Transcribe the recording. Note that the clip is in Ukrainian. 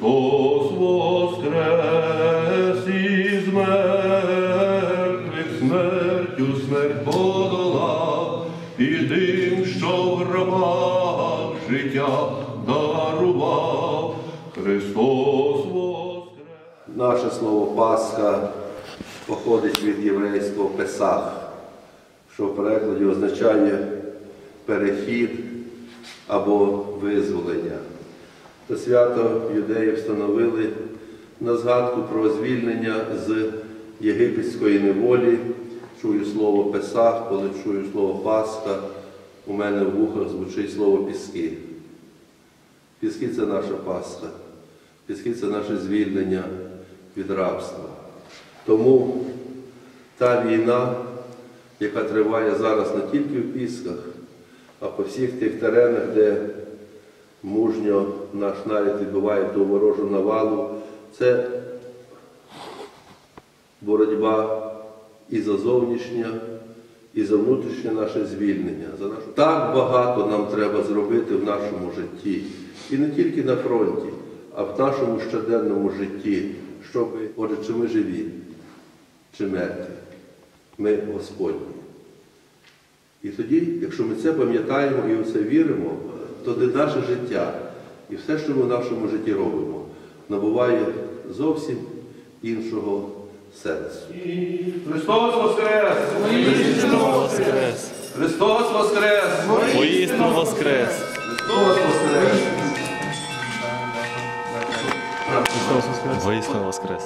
Христос смертю смерть подолав, і тим, що в життя дарував. Христос воскрес. Наше слово Пасха походить від єврейського Песах, що в перекладі означає перехід або визволення. Це свято юдеї встановили на згадку про звільнення з єгипетської неволі. Чую слово Песах, коли чую слово Пасха, у мене в вухах звучить слово Піски. Піски це наша Пасха. Піски це наше звільнення від рабства. Тому та війна, яка триває зараз не тільки в Пісках, а по всіх тих теренах, де мужньо наш нарід відбиває ту ворожу навалу, це боротьба і за зовнішнє, і за внутрішнє наше звільнення. Так багато нам треба зробити в нашому житті. І не тільки на фронті, а в нашому щоденному житті, щоб, отже, чи ми живі, чи мертві, ми Господні. І тоді, якщо ми це пам'ятаємо і в це віримо, то де наше життя і все, що ми в нашому житті робимо, набуває зовсім іншого сенсу. Христос воскрес! Воскрес! Христос воскрес! Воістину воскрес! Христос воскрес! Воістину воскрес!